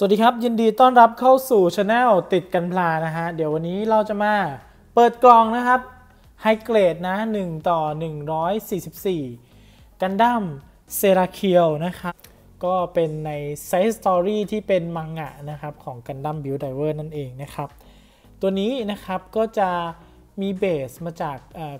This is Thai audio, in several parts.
สวัสดีครับ ยินดีต้อนรับเข้าสู่ช anel ติดกันพลานะฮะ เดี๋ยววันนี้เราจะมาเปิดกล่องนะครับไฮเกรดนะ 1 ต่อ 144 กันดั้มเซราเคียวนะครับ ก็เป็นในไซส์สตอรี่ที่เป็นมังงะนะครับ ของกันดั้มบิวไดเวอร์นั่นเองนะครับ ตัวนี้นะครับก็จะมีเบสมาจาก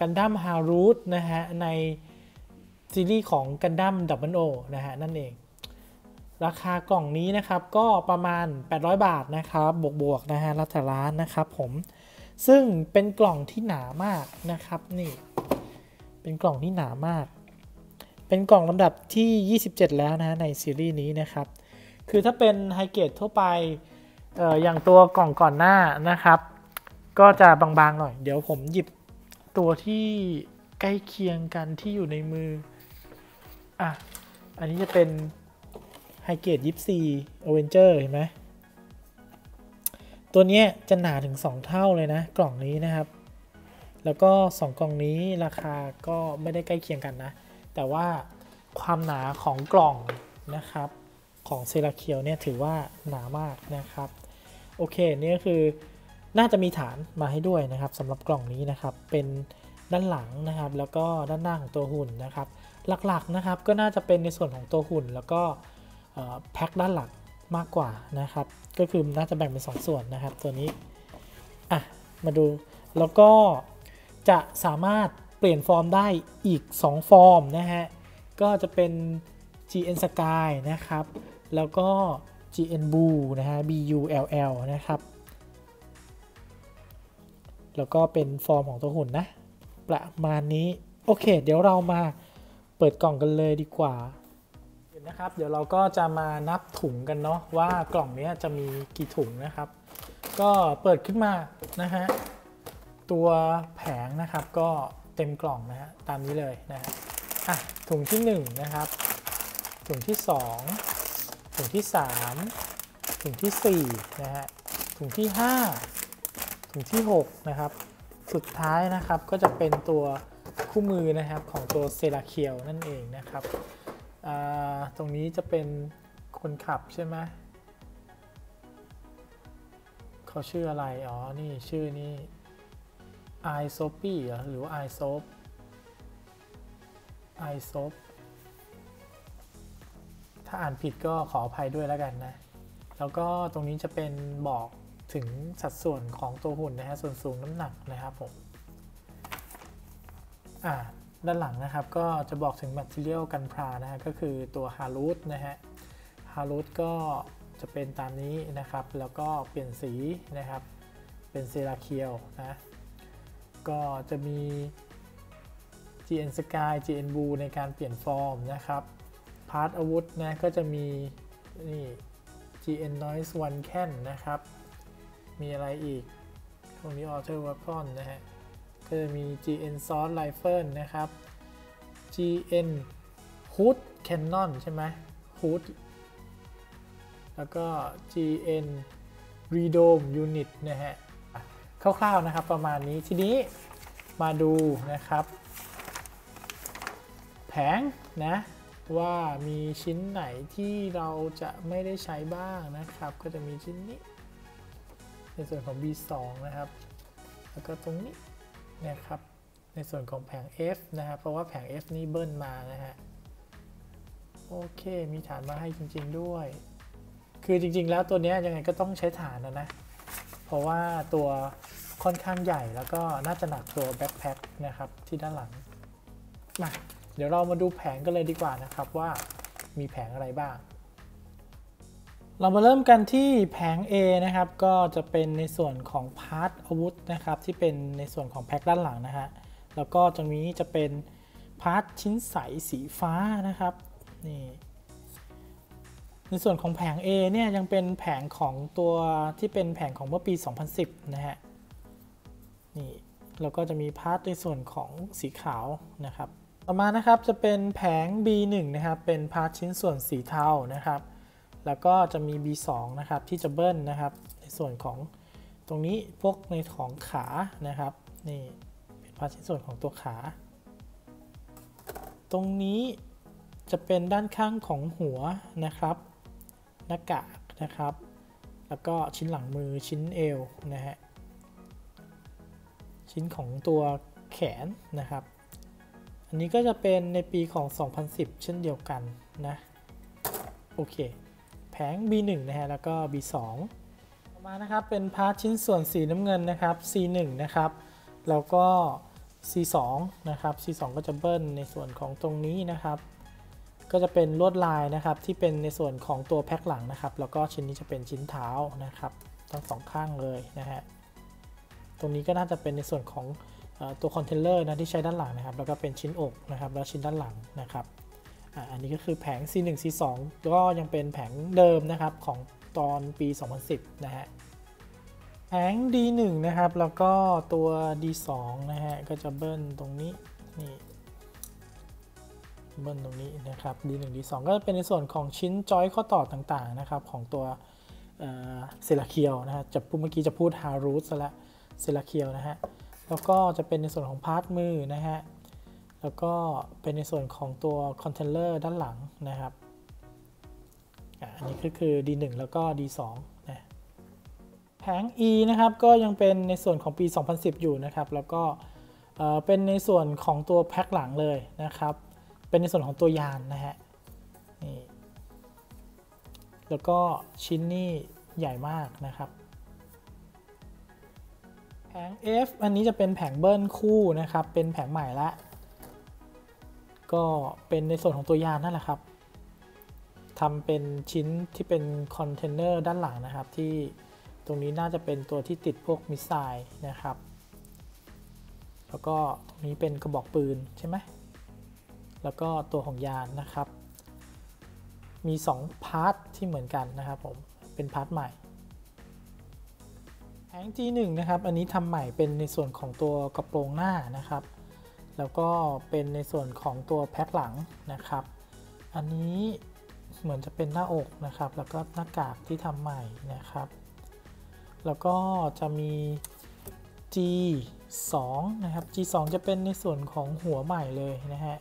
กันดั้มฮารูทนะฮะ ในซีรีส์ของกันดั้มดับเบิลโอนะฮะ นั่นเอง ราคากล่องนี้นะครับก็ประมาณ 800 บาทนะครับบวกๆนะฮะรัตร้านนะครับผมซึ่งเป็นกล่องที่หนามากนะครับนี่เป็นกล่องที่หนามาก เป็นกล่องลำดับที่ 27 แล้วนะในซีรีส์นี้นะครับ คือถ้าเป็นไฮเกรดทั่วไปอออย่างตัวกล่องก่อนหน้านะครับ ก็จะบางๆหน่อย เดี๋ยวผมหยิบตัวที่ใกล้เคียงกันที่อยู่ในมืออะอันนี้จะเป็น ไฮเกรดยิปซีอเวนเจอร์เห็นไหมตัวนี้จะหนาถึง 2 เท่าเลยนะ กล่องนี้นะครับ แล้วก็ 2 กล่องนี้ราคาก็ไม่ได้ใกล้เคียงกันนะ แต่ว่าความหนาของกล่องนะครับ ของเซราเคียวเนี่ยถือว่าหนามากนะครับ โอเคนี่ก็คือน่าจะมีฐานมาให้ด้วยนะครับสำหรับกล่องนี้นะครับ เป็นด้านหลังนะครับ แล้วก็ด้านหน้าของตัวหุ่นนะครับ หลักๆนะครับก็น่าจะเป็นในส่วนของตัวหุ่นแล้วก็ แพ็คด้านหลังมากกว่านะครับ ก็คือน่าจะแบ่งเป็น 2 ส่วนนะครับ ตัวนี้ อะ มาดู แล้วก็จะสามารถเปลี่ยนฟอร์มได้อีก 2 ฟอร์มนะฮะ ก็จะเป็น GN Sky นะครับ แล้วก็ GN Blue นะฮะ BULL นะครับ แล้วก็เป็นฟอร์มของตัวหุ่นนะ ประมาณนี้ โอเค เดี๋ยวเรามาเปิดกล่องกันเลยดีกว่า นะครับเดี๋ยวเราก็จะมานับถุงกันเนาะว่ากล่องนี้จะมีกี่ถุงนะครับ ก็เปิดขึ้นมานะฮะตัวแผงนะครับก็เต็มกล่องนะฮะตามนี้เลยนะฮะอะถุงที่1นะครับถุงที่ 2 ถุงที่ 3 ถุงที่4นะฮะถุงที่ 5 ถุงที่6นะครับสุดท้ายนะครับก็จะเป็นตัวคู่มือนะครับของตัวเซราเคียวนั่นเองนะครับ ตรงนี้จะเป็นคนขับใช่ไหมเขาชื่ออะไร อ๋อ นี่ชื่อนี่ไอโซปี้หรือไอโซปไอโซปถ้าอ่านผิดก็ขออภัยด้วยแล้วกันนะ แล้วก็ตรงนี้จะเป็นบอกถึงสัดส่วนของตัวหุ่นนะฮะ ส่วนสูงน้ำหนักนะครับผม อ่า ด้านหลังนะครับก็จะบอกถึง Material กันพรานะฮะก็คือตัวฮารูทนะฮะฮารูทก็จะเป็นตามนี้นะครับ แล้วก็เปลี่ยนสีนะครับ เป็นเซราเคียวนะก็จะมี GN Sky GN Blue ในการเปลี่ยนฟอร์มนะครับพาร์ทอาวุธนะก็จะมีนี่ GN Noise One Can นะครับ มีอะไรอีกตรงนี้ Auto Weapon นะฮะ ก็จะมี GN Source Rifle นะครับ GN Hood Cannon ใช่ไหม Hood แล้วก็ GN Redome Unit นะฮะคร่าวๆนะครับประมาณนี้ทีนี้มาดูนะครับ แผงนะว่ามีชิ้นไหนที่เราจะไม่ได้ใช้บ้างนะครับ ก็จะมีชิ้นนี้ ในส่วนของ B2 นะครับ แล้วก็ตรงนี้ นะครับในส่วนของแผง F นะครับเพราะว่าแผง F นี่เบิ้ลมานะฮะโอเคมีฐานมาให้จริง ๆด้วย คือจริง ๆ แล้วตัวนี้ยังไงก็ต้องใช้ฐานนะนะ เพราะว่าตัวค่อนข้างใหญ่แล้วก็น่าจะหนักตัวแบ็คแพ็คนะครับที่ด้านหลังมาเดี๋ยวเรามาดูแผงกันเลยดีกว่านะครับว่ามีแผงอะไรบ้าง เรามาเริ่มกันที่แผง A นะครับ ก็จะเป็นในส่วนของพาร์ทอาวุธนะครับ ที่เป็นในส่วนของแพ็คด้านหลังนะฮะ แล้วก็ตรงนี้จะเป็นพาร์ทชิ้นใสสีฟ้านะครับ นี่ ในส่วนของแผง A เนี่ยยังเป็นแผงของตัวที่เป็นแผงของเมื่อปี 2010 นะฮะ นี่ แล้วก็จะมีพาร์ทในส่วนของสีขาวนะครับ ต่อมานะครับจะเป็นแผง B1 นะครับ เป็นพาร์ทชิ้นส่วนสีเทานะครับ แล้วก็จะมี B2 นะครับที่จะเบิ้ลนะครับ ในส่วนของตรงนี้พวกในของขานะครับนี่เป็นพาร์ทชิ้นส่วนของตัวขา ตรงนี้จะเป็นด้านข้างของหัวนะครับ หน้ากากนะครับ แล้วก็ชิ้นหลังมือชิ้นเอวนะฮะชิ้นของตัวแขนนะครับ อันนี้ก็จะเป็นในปีของ 2010 เช่นเดียวกันนะ โอเค ง B1 นะฮะแล้วก็ B2 ต่อมานะครับเป็นพาร์ทชิ้นส่วนสีน้ำเงินนะครับ C1 นะครับแล้วก็ C2 นะครับ C2 ก็จะเบิ้ลในส่วนของตรงนี้นะครับ ก็จะเป็นลวดลายนะครับที่เป็นในส่วนของตัวแพ็คหลังนะครับ แล้วก็ชิ้นนี้จะเป็นชิ้นเท้านะครับทั้งสองข้างเลยนะฮะตรงนี้ก็น่าจะเป็นในส่วนของตัวคอนเทนเนอร์นะที่ใช้ด้านหลังนะครับ แล้วก็เป็นชิ้นอกนะครับ แล้วชิ้นด้านหลังนะครับ อันนี้ก็คือแผง C1 C2 ก็ยังเป็นแผงเดิมนะครับของตอนปี 2010 นะฮะ แผง D1 นะครับ แล้วก็ตัว D2 นะฮะ ก็จะเบิ้ลตรงนี้นี่เบิ้ลตรงนี้นะครับ D1 D2 ก็จะเป็นในส่วนของชิ้นจอยข้อต่อต่างๆนะครับของตัวเซลาเคียวนะฮะจะพูดเมื่อกี้จะพูดฮารูสซะแล้วเซลาเคียวนะฮะ แล้วก็จะเป็นในส่วนของพาร์ทมือนะฮะ แล้วก็เป็นในส่วนของตัวคอนเทนเนอร์ด้านหลังนะครับอันนี้ก็คือ D1 แล้วก็ D2 นะแผง E นะครับก็ยังเป็นในส่วนของปี 2010 อยู่นะครับ แล้วก็เป็นในส่วนของตัวแพ็คหลังเลยนะครับ เป็นในส่วนของตัวยานนะฮะนี่แล้วก็ชิ้นนี่ใหญ่มากนะครับ แผง F อันนี้จะเป็นแผงเบิ้ลคู่นะครับ เป็นแผงใหม่ละ ก็เป็นในส่วนของตัวยานนั่นแหละครับทำเป็นชิ้นที่เป็นคอนเทนเนอร์ด้านหลังนะครับ ที่ตรงนี้น่าจะเป็นตัวที่ติดพวกมิสไซล์นะครับ แล้วก็ตรงนี้เป็นกระบอกปืนใช่ไหมแล้วก็ตัวของยานนะครับ มี2พาร์ทที่เหมือนกันนะครับผม เป็นพาร์ทใหม่แผง G1 นะครับ อันนี้ทำใหม่เป็นในส่วนของตัวกระโปรงหน้านะครับ แล้วก็เป็นในส่วนของตัวแพ็คหลังนะครับ อันนี้เหมือนจะเป็นหน้าอกนะครับ แล้วก็หน้ากากที่ทำใหม่นะครับ แล้วก็จะมี G2 นะครับ G2 จะเป็นในส่วนของหัวใหม่เลยนะฮะ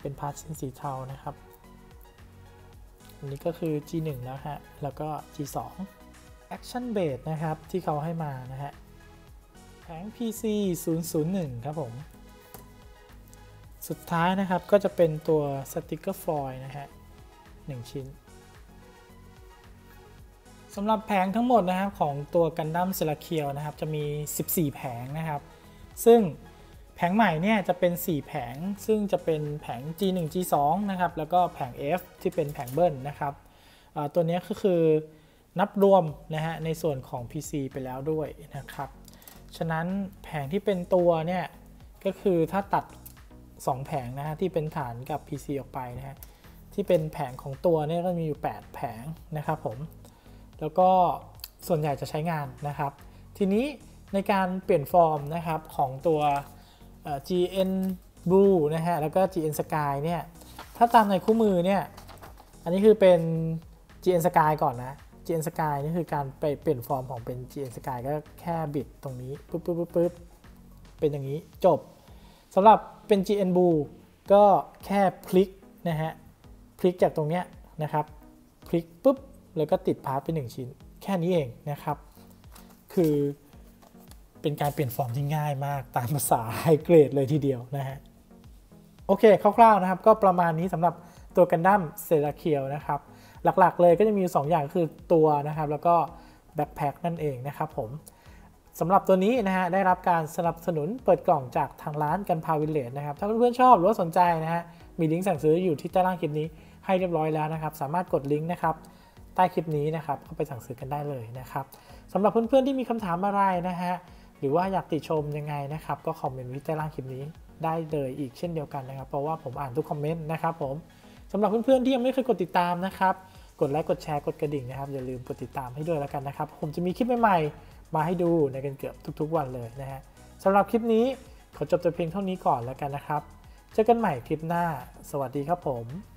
เป็นพาร์ทชิ้นสีเทานะครับ อันนี้ก็คือ G1 แล้วฮะ แล้วก็ G2 Action Base นะครับที่เขาให้มานะฮะ ง PC 001 ครับผม สุดท้ายนะครับก็จะเป็นตัวสติกเกอร์ฟอยล์นะฮะ1ชิ้นสำหรับแผงทั้งหมดนะครับของตัวกันดั้มเซลาเคียวนะครับจะมี 14 แผงนะครับ ซึ่งแผงใหม่เนี่ยจะเป็น 4 แผง ซึ่งจะเป็นแผง G1 G2 นะครับ แล้วก็แผง F ที่เป็นแผงเบิ้ลนะครับตัวนี้ก็คือนับรวมนะฮะในส่วนของ PC ไปแล้วด้วยนะครับ ฉะนั้นแผงที่เป็นตัวเนี่ยก็คือถ้าตัด 2 แผงนะฮะที่เป็นฐานกับ PC ออกไปนะฮะที่เป็นแผงของตัวเนี่ยก็มีอยู่ 8 แผงนะครับผม แล้วก็ส่วนใหญ่จะใช้งานนะครับ ทีนี้ในการเปลี่ยนฟอร์มนะครับของตัว GN Blue นะฮะแล้วก็ GN Sky เนี่ยถ้าตามในคู่มือเนี่ยอันนี้คือเป็น GN Sky ก่อนนะ GN Sky นี่คือการไปเปลี่ยนฟอร์มของเป็น GN Sky ก็แค่บิดตรงนี้ปุ๊บปุ๊บปุ๊บเป็นอย่างนี้จบสำหรับเป็น GN Blue ก็แค่พลิกนะฮะพลิกจากตรงเนี้ยนะครับพลิกปุ๊บแล้วก็ติดพาร์ทเป็น1ชิ้น แค่นี้เองนะครับ คือเป็นการเปลี่ยนฟอร์มที่ง่ายมากตามภาษาไฮเกรดเลยทีเดียวนะฮะโอเคคร่าวๆนะครับ ก็ประมาณนี้สำหรับตัวกันดั้มเซราเคียวนะครับ หลักๆ เลยก็จะมี 2 อย่างคือตัวนะครับ แล้วก็แบ็คแพคนั่นเองนะครับผมสำหรับตัวนี้นะฮะได้รับการสนับสนุนเปิดกล่องจากทางร้านกันพาวิลเลจนะครับ ถ้าเพื่อนๆชอบหรือว่าสนใจนะฮะมีลิงก์สั่งซื้ออยู่ที่ใต้ล่างคลิปนี้ให้เรียบร้อยแล้วนะครับ สามารถกดลิงก์นะครับใต้คลิปนี้นะครับเข้าไปสั่งซื้อกันได้เลยนะครับสำหรับเพื่อนๆที่มีคำถามอะไรนะฮะหรือว่าอยากติชมยังไงนะครับ ก็คอมเมนต์ไว้ใต้ล่างคลิปนี้ได้เลยอีกเช่นเดียวกันนะครับ เพราะว่าผมอ่านทุกคอมเมนต์นะครับผมสำหรับเพื่อนๆที่ยังไม่เคยกดติดตามนะครับ กดไลค์กดแชร์กดกระดิ่งนะครับ อย่าลืมกดติดตามให้ด้วยแล้วกันนะครับ ผมจะมีคลิปใหม่ๆ มาให้ดูในกันเกือบทุกๆวันเลยนะฮะสำหรับคลิปนี้ขอจบแต่เพียงเท่านี้ก่อนแล้วกันนะครับ เจอกันใหม่คลิปหน้า สวัสดีครับผม